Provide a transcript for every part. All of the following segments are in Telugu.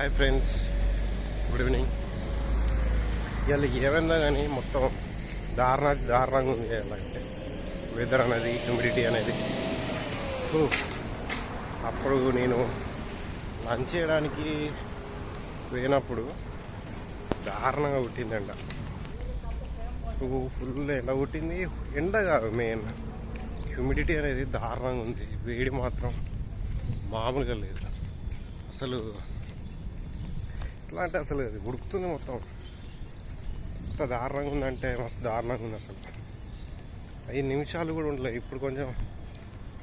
హాయ్ ఫ్రెండ్స్ గుడ్ ఈవినింగ్ ఇవాళ ఏమైందా కానీ మొత్తం దారుణ దారుణంగా ఉంది ఇవాళ. అంటే వెదర్ అనేది హ్యూమిడిటీ అనేది. అప్పుడు నేను లంచ్ చేయడానికి పోయినప్పుడు దారుణంగా పుట్టిందంట ఫుల్ ఎండ పుట్టింది ఎండ కాదు మెయిన్ హ్యూమిడిటీ అనేది దారుణంగా ఉంది. వేడి మాత్రం మామూలుగా లేదు. అసలు ఎట్లా అంటే అసలు అది ఉడుకుతుంది మొత్తం. ఎంత దారుణంగా ఉందంటే మస్తు దారుణంగా ఉంది అసలు. ఐదు నిమిషాలు కూడా ఉండలేదు ఇప్పుడు కొంచెం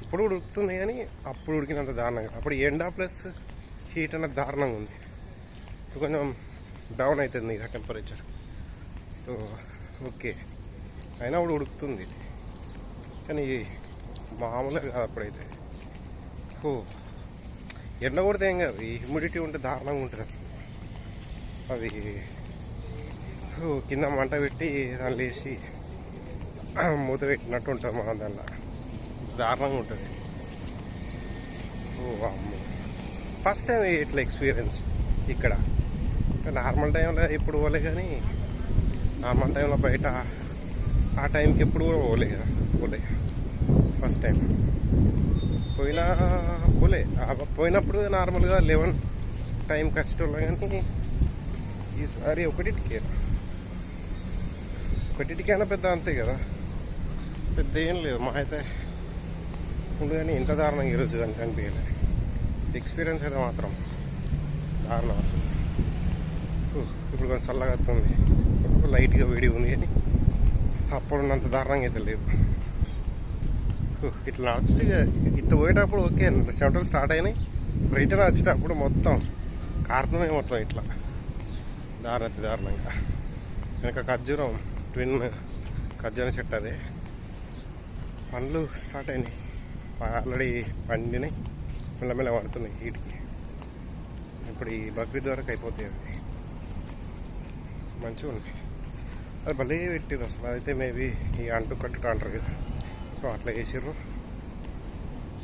ఇప్పుడు కూడా ఉడుకుతుంది కానీ అప్పుడు ఉడికినంత దారుణంగా. అప్పుడు ఎండా ప్లస్ హీట్ అనేది దారుణంగా ఉంది. ఇప్పుడు కొంచెం డౌన్ అవుతుంది ఇక టెంపరేచర్ సో ఓకే. అయినా కూడా ఉడుకుతుంది కానీ మామూలుగా కాదు అప్పుడైతే. ఓ ఎండ కొడితే ఏం కాదు. ఈ హ్యూమిడిటీ ఉంటే దారుణంగా ఉంటుంది అసలు. అది ఓ, కింద మంట పెట్టి దాన్ని వేసి మూత పెట్టినట్టు ఉంటుంది మనం దానిలో. దారుణంగా ఉంటుంది. ఓ అమ్మో. ఫస్ట్ టైం ఇట్లా ఎక్స్పీరియన్స్ ఇక్కడ. నార్మల్ టైంలో ఎప్పుడు పోలే కానీ నార్మల్ టైంలో బయట ఆ టైంకి ఎప్పుడు కూడా పోలే కదా పోలే. ఫస్ట్ టైం పోయినా పోలే. పోయినప్పుడు నార్మల్గా లెవెన్ టైం కష్టంలో కానీ ఈసారి ఒకటికే ఒకటికైనా పెద్ద అంతే కదా? పెద్ద ఏం లేదు మా అయితే ఉండు కానీ ఇంత దారుణంగా ఈరోజు దానికి అనిపించలే ఎక్స్పీరియన్స్ అయితే మాత్రం దారుణం అసలు. ఇప్పుడు కొంచెం చల్లగా వస్తుంది. లైట్గా వేడి ఉంది కానీ అప్పుడున్నంత దారుణంగా అయితే లేదు. ఇట్లా నడిచి ఇట్లా పోయేటప్పుడు ఓకే చెమటలు స్టార్ట్ అయినాయి. రిటర్న్ వచ్చేటప్పుడు మొత్తం కారుతూనే మొత్తం ఇట్లా. దారుణ దారుణంగా. వెనక ఖర్జూరం ట్విన్ ఖర్జూరం చెట్టు అదే. పండ్లు స్టార్ట్ అయినాయి. ఆల్రెడీ పండినాయి. మెల్లమెల్ల పడుతున్నాయి హీట్కి ఇప్పుడు ఈ బక్రీద్ వరకు అయిపోతాయి అవి. మంచిగా ఉన్నాయి. అది భలే పెట్టారు అసలు. అదైతే మేబీ ఈ అంటు కట్టుట అంటారు కదా. సో అట్లా వేసారు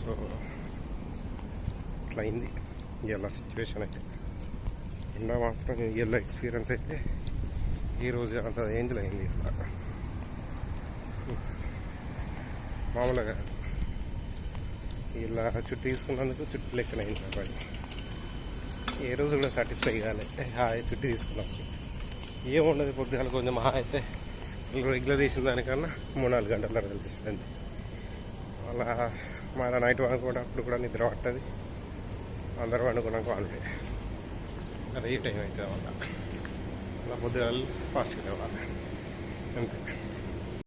సో అట్లా అయింది. ఇలా సిచ్యువేషన్ అయితే. ఎండ మాత్రం ఇలా ఎక్స్పీరియన్స్ అయితే ఈ రోజు అంత ఏంజ్లో అయింది ఇలా మామూలుగా ఇలా చుట్టూ తీసుకున్నందుకు చుట్టూ లెక్కన అయింది కాబట్టి ఏ రోజు కూడా సాటిస్ఫై కాలే. హాయ్ చుట్టూ తీసుకున్నాం. ఏముండదు పొద్దుగాల కొంచెం హా అయితే రెగ్యులర్ చేసిన దానికన్నా మూడు నాలుగు గంటల కనిపిస్తుంది అంతే. అలా మళ్ళీ నైట్ వండుకున్నప్పుడు కూడా నిద్ర పట్టదు. అందరూ వండుకున్నాక వాళ్ళే. అదే ఈ టైం అయితే వల్ల అలా పొద్దుగాల ఫాస్ట్గా లేవాలి అంతే